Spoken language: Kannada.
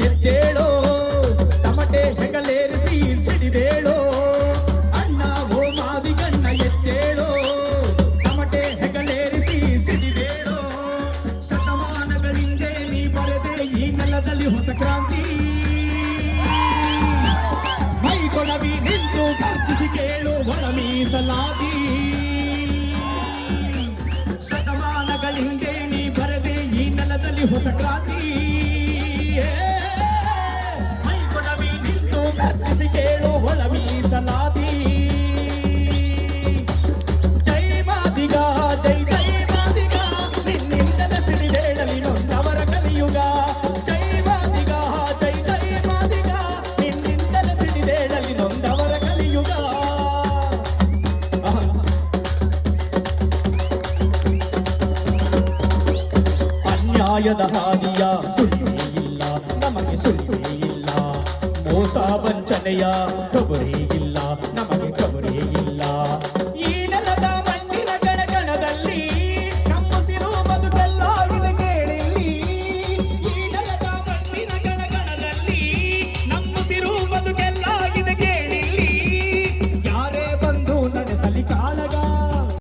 ಗೆದ್ದೇಳೋ ತಮಟೆ ಹೆಗಲೇರಿಸಿ ಸಿಡಿದೇಳೋ ಅಣ್ಣ ಓ ಮಾವಿ ಮಾವಿಗಣ್ಣ ಎತ್ತೇಳೋ? ತಮಟೆ ಹೆಗಲೇರಿಸಿ ಸಿಡಿದೇಳೋ ಶತಮಾನಗಳಿಂದೆ ನೀ ಬರೆದೆ ಈ ನೆಲದಲ್ಲಿ ಹೊಸ ಕ್ರಾಂತಿ. ಮೈಗೊಳವಿ ನಿಂತು ಖರ್ಚಿಸಿ ಕೇಳು ಒಳ ಮೀಸಲಾದಿ ಶತಮಾನಗಳಿಂದೆ ನೀ ಬರೆದೆ ಈ ನೆಲದಲ್ಲಿ ಹೊಸ ಕ್ರಾಂತಿ. ಆಯದ ಹಾದಿಯ ಸುಳ್ಳು ಇಲ್ಲ ನಮಗೆ ಸುಳ್ಳು ಇಲ್ಲ ಮೋಸ ವಂಚನೆಯ ಕಬರಿ ಇಲ್ಲ ನಮಗೆ ಕಬರಿ